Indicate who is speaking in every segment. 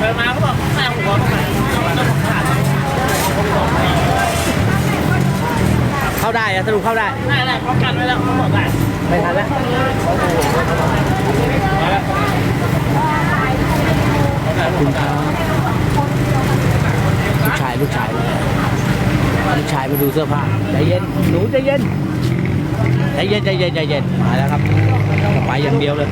Speaker 1: เดินมาเขาบอกแม่หัวตรงไหนเจ้าของตลาด
Speaker 2: เข้าได้อะสรุปเข้าได้
Speaker 1: ได้ได้เขากันไว้แล้วเขาบอกได้
Speaker 2: ไม่ทันแล้วขอบคุณครับลูกชายลูกชายลูกชายมาดูเสื้อผ้าใจเย็นหนูใจเย็นใจเย็นใจเย็นใจเย็นมาแล้วครับจะไปอย่างเดียวเลย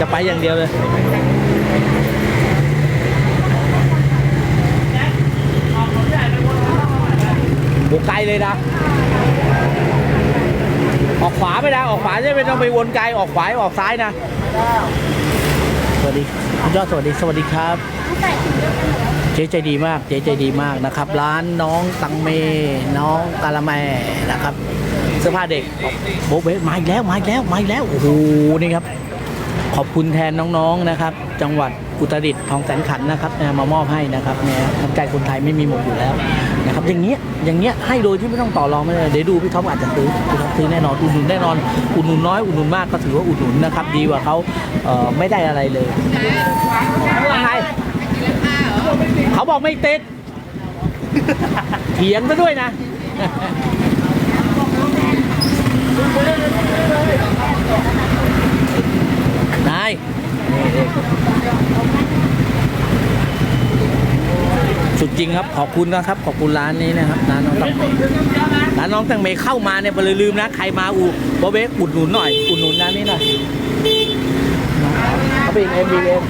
Speaker 2: จะไปอย่างเดียวเลย บุกไกลเลยนะ ออกขวาไม่ได้ออกขวาจะไม่ต้องไปวนไกลออกขวาออกซ้ายนะ สวัสดีคุณยอดสวัสดีสวัสดีครับ เจ๊ใจดีมากเจ๊ใจดีมากนะครับ ร้านน้องตังเม น้องกาละแมนะครับ เสื้อผ้าเด็กโบเบมาอีกแล้วมาอีกแล้วมาอีกแล้วโอ้โหนี่ครับ ขอบคุณแทนน้องๆนะครับ จังหวัดอุตรดิตถ์ทองแสนขันนะครับเนี่ยมามอบให้นะครับเนี่ยน้ำใจคนไทยไม่มีหมดอยู่แล้ว นะครับอย่างเงี้ยอย่างเงี้ยให้โดยที่ไม่ต้องต่อรองไม่ได้เดี๋ยวดูพี่ท็อปอาจจะซื้อพี่ท็อปซื้อแน่นอนอุดหนุนแน่นอนอุดหนุนน้อยอุดหนุนมากก็ถือว่าอุดหนุนนะครับ ดีกว่าเขาเอ่อไม่ได้อะไรเลยว่าไงเขาบอกไม่ติดเถียงซะด้วยนะนาย สุดจริงครับขอบคุณนะครับขอบคุณร้านนี้นะครับร้านน้องตังเมร้านน้องตังเมเข้ามาเนี่ยอย่าลืมนะใครมาอูบอเบกอุดหนุนหน่อยอุดหนุนร้านนี้หน่อยเขาเป็นเอ็มบีเอ็ม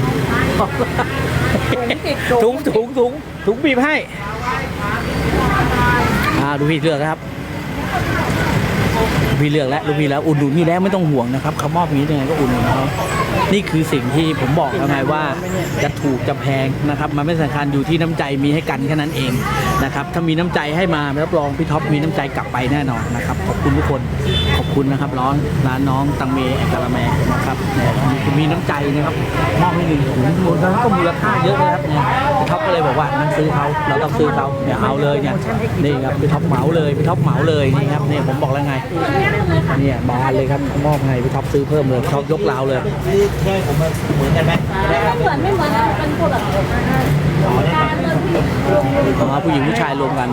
Speaker 2: ถุงถุงถุงถุงบีบให้อ่าดูพี่เลือกครับพี่เลือกแล้วลูกพี่แล้วอุดหนุนพี่แล้วไม่ต้องห่วงนะครับเขามอบอย่างนี้ยังไงก็อุดหนุนเขา นี่คือสิ่งที่ผมบอกแล้วไงว่าจะถูกจะแพงนะครับมันไม่สำคัญอยู่ที่น้ำใจมีให้กันแค่นั้นเองนะครับถ้ามีน้ำใจให้มารับรองพี่ท็อปมีน้ำใจกลับไปแน่นอนนะครับขอบคุณทุกคนขอบคุณนะครับร้อนร้านน้องตังเมแอนกาลาแมนะครับมีมีน้ำใจนะครับมอบให้หนึ่งถุงมูลค่าก็มูลค่าเยอะเลยครับเนี่ยพี่ท็อปก็เลยบอกว่างั้นซื้อเขาเราต้องซื้อเขาเนี่ยเอาเลยเนี่ยนี่ครับพี่ท็อปเหมาเลยพี่ท็อปเหมาเลยนี่ครับเนี่ยผมบอกแล้วไงเนี่ยบานเลยครับมอบให้พี่ท็อปซื้อเพิ่มเลยเขายกราวเลย
Speaker 3: ใช่ผมเหมือนกันไหม
Speaker 4: เหมือนไม่เหมือนเป็นคนละการเลยพี่
Speaker 2: อ๋อผู้หญิงผู้ชายรวมกัน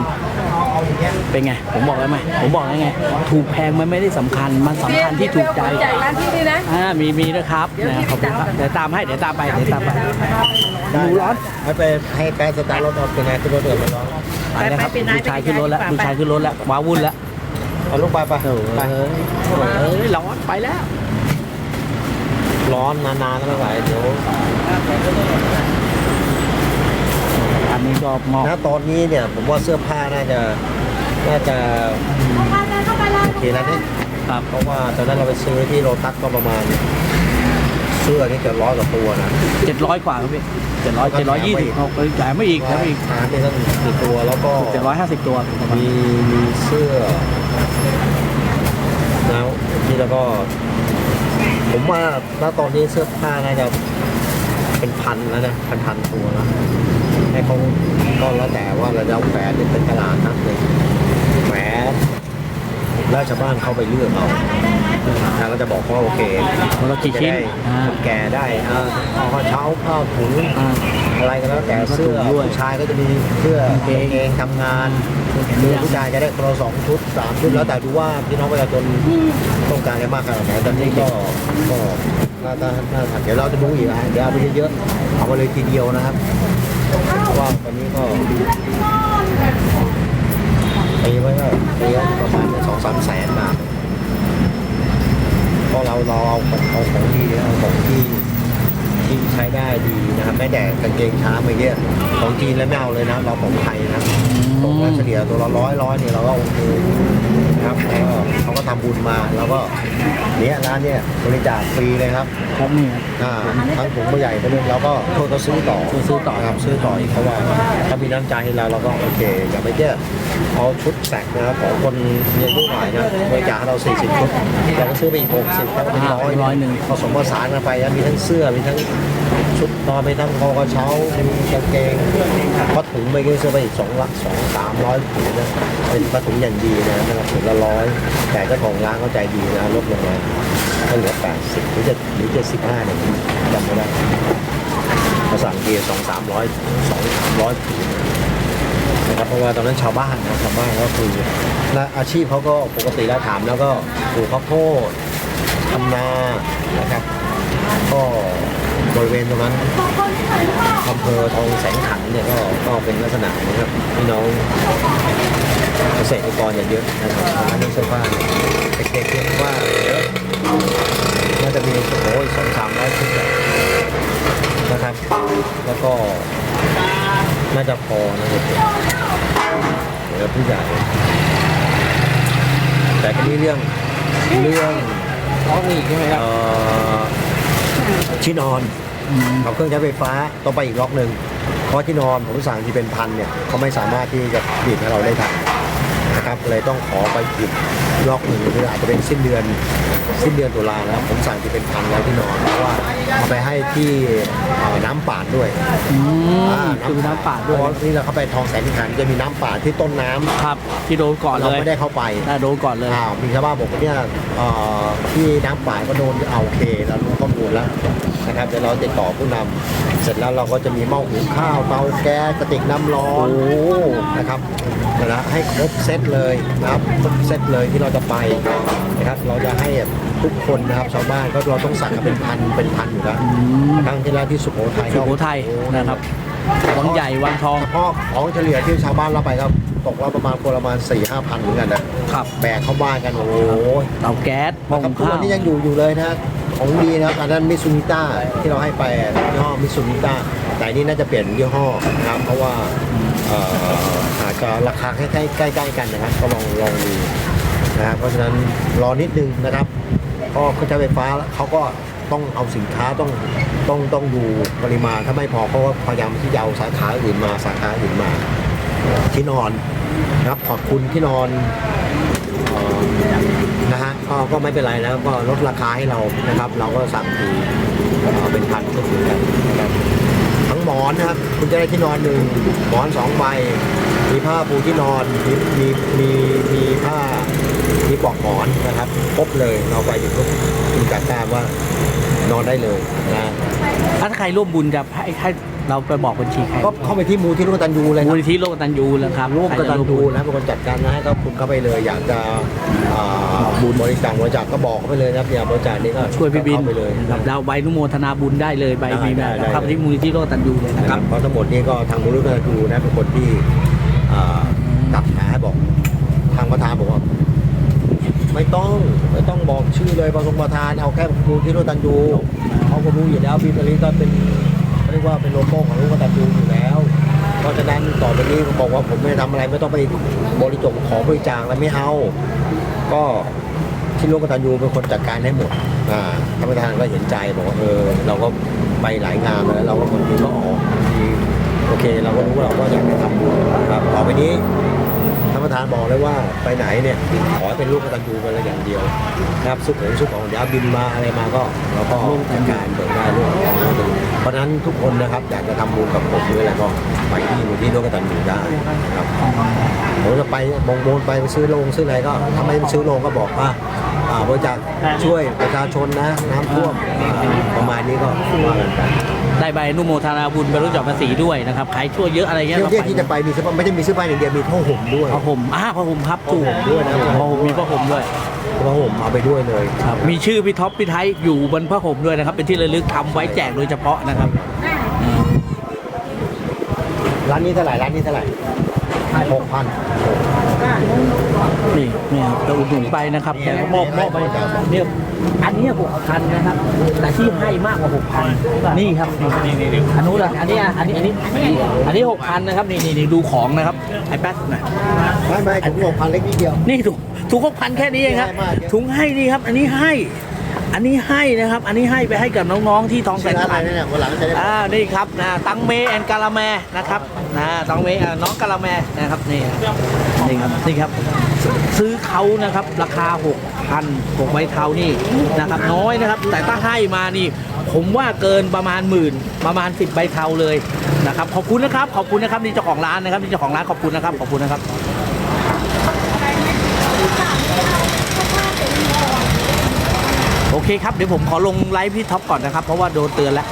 Speaker 2: เป็นไง ผมบอกแล้วไหมผมบอกแล้วไง ถูกแพงมันไม่ได้สำคัญ มันสำคัญที่ถูกใจ
Speaker 4: จ่ายร้านที่นี่นะ
Speaker 2: อ่ามีมีนะครับนะขอบคุณครับเดี๋ยวตามให้เดี๋ยวตามไปเดี๋ยวตามไปหนูร้อน
Speaker 3: ให้ไปให้แกสตาร์ทรถเอาเป็นไงขึ้นรถเดือดมันร้อน
Speaker 2: ไปนะครับลูกชายขึ้นรถแล้วลูกชายขึ้นรถแล้วว้าวุ่นแล้ว
Speaker 3: เอาลูกไปไป
Speaker 2: เออ
Speaker 3: ไป
Speaker 2: เอ้ยร้อนไปแล้ว
Speaker 3: ร้อนนานๆแล้วไม่ไหวเดี๋ยว
Speaker 2: อันนี้ก็มอบ
Speaker 3: ณตอนนี้เนี่ย ผมว่าเสื้อผ้าน่าจะน่าจะโอเคแล้วเนี่ย
Speaker 2: ครับ
Speaker 3: เพราะว่าตอนนั้นเราไปซื้อที่โรตัสก็ประมาณ เสื้อนี่เกือบร้อยกว่าตัวนะ
Speaker 2: เจ็ดร้อยกว่าครับพี่เจ็ดร้อยเจ็ดร้อยยี่สิบเอาไปจ่ายไม่อีกครับอีก
Speaker 3: หาได้ตั้งกี่ตัวแล้วก็
Speaker 2: เจ็ดร้อยห้าสิบตัวประมาณ
Speaker 3: มีมีเสื้อแล้วนี่แล้วก็ผม ว่าณตอนนี้เสื้อผ้าน่าจะเป็นพันแล้วนะพันพันตัวแล้วให้เขาก็แล้วแต่ว่าเราจะแหวนหรือเป็นตลาดนัดเลยแหวน แล้วชาวบ้านเข้าไปเลือกเอาทางก็จะบอกว่าโอเค
Speaker 2: คนละกี่ชิ้น
Speaker 3: จะได้
Speaker 2: อ่า
Speaker 3: คนแก่ได้อ่าเอาข้าวเช้าข้าวถุง
Speaker 2: อ่า
Speaker 3: อะไรก็แล้วแต่เสื้อ
Speaker 2: ถุงด้วย
Speaker 3: ผู้ชายก็จะมีเสื้อกา
Speaker 2: งเกง
Speaker 3: กางเกงทำงานหรือผู้ชายจะได้คนละสองชุดสามชุดแล้วแต่ดูว่าพี่น้องประชาชนต้องการอะไรมากขนาดไหนตอนนี้ก็ก็น่าจะน่าจะเดี๋ยวเราจะดูอีกนะเดี๋ยวเอาไปเยอะๆเอาไปเลยทีเดียวนะครับเพราะว่าตอนนี้ก็ ตีไว้ก็ตีไว้ประมาณสองสามแสนบาทเพราะเราเราเอาของเอาของดีเอาของที่ที่ใช้ได้ดีนะครับแม้แต่กางเกงช้างเมื่อกี้ของจีนแล้วไม่เอาเลยนะเราของไทยนะตกมาเฉลี่ยตัวละร้อยร้อยเนี่ยเราก็โอเคนะครับแล้วก็เขาก็ทำบุญมาแล้วก็เนี่ยร้านเนี่ยบริจาคฟรีเลยครับ
Speaker 2: ครับนี่ครับ
Speaker 3: อ่าทั้งถุงใหญ่ไปเลยเราก็โทษเขาซื้อต่อ
Speaker 2: ซื้อซื้อต่อ
Speaker 3: ครับซื้อต่ออีกเพราะว่าถ้ามีน้ำใจให้เราเราก็โอเคอย่าไปเจ้ เอาชุดแสกนะครับของคนมีอายุหน่อยนะบริจาคให้เรา 40 ชุดเราก็ซื้อไปอีก 60แล้วก็เป็นร้อย
Speaker 2: ร้อยหนึ่ง
Speaker 3: ผสมผสานกันไปนะมีทั้งเสื้อมีทั้งชุดนอนมีทั้งคอกระเช้ามีกางเกงผ้าถุงไปก็ซื้อไปอีกสองละสองสามร้อยถุงนะเป็นผ้าถุงอย่างดีนะนะครับถุงละร้อยแต่เจ้าของร้านเขาใจดีนะลดลงมาก็เหลือแปดสิบหรือจะหรือจะสิบห้าเนี่ยผมจำไม่ได้ผสองสามร้อยสองสามร้อยผืน นะครับเพราะว่าตอนนั้นชาวบ้านนะชาวบ้านก็คือและอาชีพเขาก็ปกติแล้วถามแล้วก็ปลูกข้าวโพดทำนานะครับ ก็บริเวณตรงนั้นอำเภอทองแสงขันเนี่ยก็ก็เป็นลักษณะนะครับพี่น้องเกษตรกรเนี่ยเยอะนะครับร้านเสื้อผ้าเด็กๆเนี่ยว่าเยอะน่าจะมีโอ้ยสองสามร้อยชุดนะครับ แล้วก็ น่าจะพอนะเด็กๆเดี๋ยวผู้ใหญ่แต่ทีนี้เรื่องเรื่อง
Speaker 2: ท้องอีกใช่ไหมครับ
Speaker 3: เอ่อที่นอนกับเครื่องใช้ไฟฟ้าต้องไปอีกล็อกหนึ่งเพราะที่นอนผมสั่งที่เป็นพันเนี่ยเขาไม่สามารถที่จะผลิตให้เราได้ทันนะครับเลยต้องขอไปอีก ล็อกหนึ่งหรืออาจจะเป็นสิ้นเดือนสิ้นเดือนตุลาแล้วผมสั่งที่เป็นพันแล้วที่นอนเพราะว่าเอาไปให้ที่เอ่อน้ำป่าดด้วย
Speaker 2: อืม
Speaker 3: อ่า
Speaker 2: คือน้ำป่าด้วย
Speaker 3: เพราะนี่เราเข้าไปทองแสนขันจะมีน้ำป่าที่ต้นน้ำ
Speaker 2: ครับที่โดนก่อน
Speaker 3: เรา
Speaker 2: เลย
Speaker 3: ไม่ได้เข้าไป
Speaker 2: น่าโดนก่อนเลย
Speaker 3: อ้าวมีชาวบ้านบอกว่าเนี่ยเอ่อที่น้ำป่าก็โดนเอาโอเคเรารู้ข้อมูลแล้ว นะครับเดี๋ยวเราติดต่อผู้นำเสร็จแล้วเราก็จะมีหม้อหุงข้าวเตาแก๊สกระติกน้ำร้อนนะครับนะให้ครบเซตเลยนะครับครบเซตเลยที่เราจะไปนะครับเราจะให้ทุกคนนะครับชาวบ้านก็เราต้องสั่งกันเป็นพันเป็นพันอยู่แล้วครั้งที่แล้วที่สุโขทัย
Speaker 2: สุโขทัยนะครับวังใหญ่วังทอง
Speaker 3: เฉพาะของเฉลี่ยที่ชาวบ้านรับไปครับตกว่าประมาณคนละประมาณ4ี่ห้าพันเหมือนกันนะครับ แบกเข้าบ้านกันโอ้โห
Speaker 2: เตาแก๊สหม้อ
Speaker 3: ครั
Speaker 2: หุ
Speaker 3: บ
Speaker 2: ง
Speaker 3: ทุก
Speaker 2: ข้า
Speaker 3: วั
Speaker 2: วน
Speaker 3: นี้ยังอยู่อยู่เลยนะ ของดีนะครับอันนั้นมิซูนิต้าที่เราให้ไปยี่ห้อมิซูนิต้าแต่อันนี้น่าจะเปลี่ยนยี่ห้อนะครับ เพราะว่าเอ่ออาจจะราคาใกล้ใกล้ใกล้ๆกันนะครับ ก็ลองลองดูนะครับเพราะฉะนั้นรอนิดนึงนะครับก็เครื่องใช้ไฟฟ้าเขาก็ต้องเอาสินค้าต้องต้องต้องดูปริมาณถ้าไม่พอเขาก็พยายามที่จะเอาสาขาอื่นมาสาขาอื่นมาที่นอนนะครับขอบคุณที่นอนเอ่อ ก็ก็ไม่เป็นไรแล้วก็ลดราคาให้เรานะครับ เราก็สั่งทีเป็นพันก็คือกันนะครับทั้งหมอนนะครับ คุณจะได้ที่นอนหนึ่งหมอนสองใบมีผ้าปูที่นอนมีมีมีมีผ้ามีปลอกหมอนนะครับครบเลยเราไปถึงก็คุณจัดการว่านอนได้เลยนะ
Speaker 2: ถ้าใครร่วมบุญกับให้ให้เราไปบอกบัญชีใคร
Speaker 3: ก็เข้าไปที่มูลที่ร่วมตันยูเลยค
Speaker 2: มู
Speaker 3: รับ
Speaker 2: ลนิธิโลกตันยูนะครับ
Speaker 3: ร่วมกัน
Speaker 2: ใคจะ
Speaker 3: ดูนะเป็นคนจัดการนะให้ก็คุณเข้าไปเลย อยากจะอ่าบุญบริจาคบริจาคก็บอกเขาไปเลยนะครับอยากบริจาคนี่ก็
Speaker 2: ช่วยพี่บิน
Speaker 3: เข้าไปเลย
Speaker 2: นะครับเราใบนุโมทนาบุญได้เลยใบ
Speaker 3: ได้
Speaker 2: มี
Speaker 3: ได้
Speaker 2: แบบ
Speaker 3: ได้
Speaker 2: เข้าไปที่มูลนิธิโลกตันยูเลยนะ
Speaker 3: นะ
Speaker 2: ค
Speaker 3: ค
Speaker 2: รั
Speaker 3: รับบเพราะทั้งหมดนี้ก็ทางมูลนิธิดูนะเป็นคนที่อ่าตัดหาบอก ทางประธานบอกว่าไม่ต้องไม่ต้องบอกชื่อเลยประทงประธานเอาแค่มูลที่ร่วมตันยู เขาก็รู้อยู่แล้วบินบริก็เป็นเรียกว่าเป็นโลโก้ของร่วมตันยูอยู่แล้ว เพราะฉะนั้นต่อไปนี้ผมบอกว่าผมไม่ได้ทำอะไรไม่ต้องไปบริจงขอบริจาคอะไรไม่เอา ก็ที่ร่วมกตันยูเป็นคนจัดการให้หมดอ่าท่านประธานก็เห็นใจบอกว่าเออเราก็ไปหลายงานแล้วเราก็คนนี้ก็ออกทีโอเค เราก็รู้ว่าเราก็อยากจะทำบุญครับต่อไปนี้ ประธานบอกเลยว่าไปไหนเนี่ยขอให้เป็นลูกกตันยูกันเลยอย่างเดียวนะครับสุขของสุขของเดี๋ยวบินมาอะไรมาก็เราก็จัดการเบิกได้ลูกของเราดูเพราะฉะนั้นทุกคนนะครับอยากจะทำบุญกับผมหรืออะไรก็ไปที่มูลที่ร่วมกตันยูได้นะครับผมจะไปบงบนไปซื้อโรงซื้ออะไรก็ถ้าไม่ซื้อโรงก็บอกว่าอาบริจาคช่วยประชาชนนะน้ำท่วมประมาณนี้ก็ว่ากันไป
Speaker 2: ได้ใบอนุโมทนาบุญไปรู้จักภาษีด้วยนะครับใครช่วยเยอะอะไรเงี้ย
Speaker 3: เที่ยวเที่ยวที่จะไปมีเสื้อผ้าไม่ใช่มีเสื้อผ้าอย่างเดียวมีผ้าห่มด้วย
Speaker 2: ผ้าห่มอ่าผ้าห่มครับถูก
Speaker 3: ผ้าห่มด้วยนะ
Speaker 2: ผ้าห่มมีผ้าห่มด้วย
Speaker 3: ผ้าห่มเอาไปด้วยเลย
Speaker 2: ครับมีชื่อพี่ท็อปพี่ไทยอยู่บนผ้าห่มด้วยนะครับ เป็นที่ระลึกทำไว้แจกโดยเฉพาะนะครับ
Speaker 3: ร้านนี้เท่าไหร่ร้านนี้เท่าไหร่หกพัน
Speaker 2: นี่นี่ครับเราอุดหนุนไปนะครับแกก็มอบมอบไปเนี่ยอันเนี้หกพันนะครับ แต่ที่ให้มากกว่าหกพันนี่ครับนี่นี่นี่อันนู้นอะอันนี้อะอันนี้อันนี้อันนี้หกพันนะครับนี่นี่นี่ดูของนะครับไอ้แป๊ดนะ
Speaker 3: ไม่ไม่ถุงหกพันเล็กนิดเดียว
Speaker 2: นี่ถุงถุงหกพันแค่นี้เองครับ
Speaker 3: ง่ายมาก
Speaker 2: ถุงให้นี่ครับ อันนี้ให้ อันนี้ให้นะครับ อันนี้ให้ไปให้กับน้องๆที่ท้องแส
Speaker 3: ใช่
Speaker 2: น
Speaker 3: ร้าน
Speaker 2: ขัน
Speaker 3: อะไรเนี่ยวันหลังจะได้
Speaker 2: อ่านี่ครับนะตังเมแอนกาลาแมนะครับนะตังเมอ่าน้องกาลาแมนะครับนี่นี่ครับนี่ครับ ซื้อเขานะครับราคา6,000 6ใบเทานี่นะครับ น้อยนะครับ แต่ถ้าให้มานี่ ผมว่าเกินประมาณหมื่นประมาณ10ใบเทาเลยนะครับขอบคุณนะครับขอบคุณนะครับนี่เจ้าของร้านนะครับนี่เจ้าของร้านขอบคุณนะครับขอบคุณนะครับ โอเคครับเดี๋ยวผมขอลงไลฟ์พี่ท็อปก่อนนะครับ เพราะว่าโดนเตือนแล้ว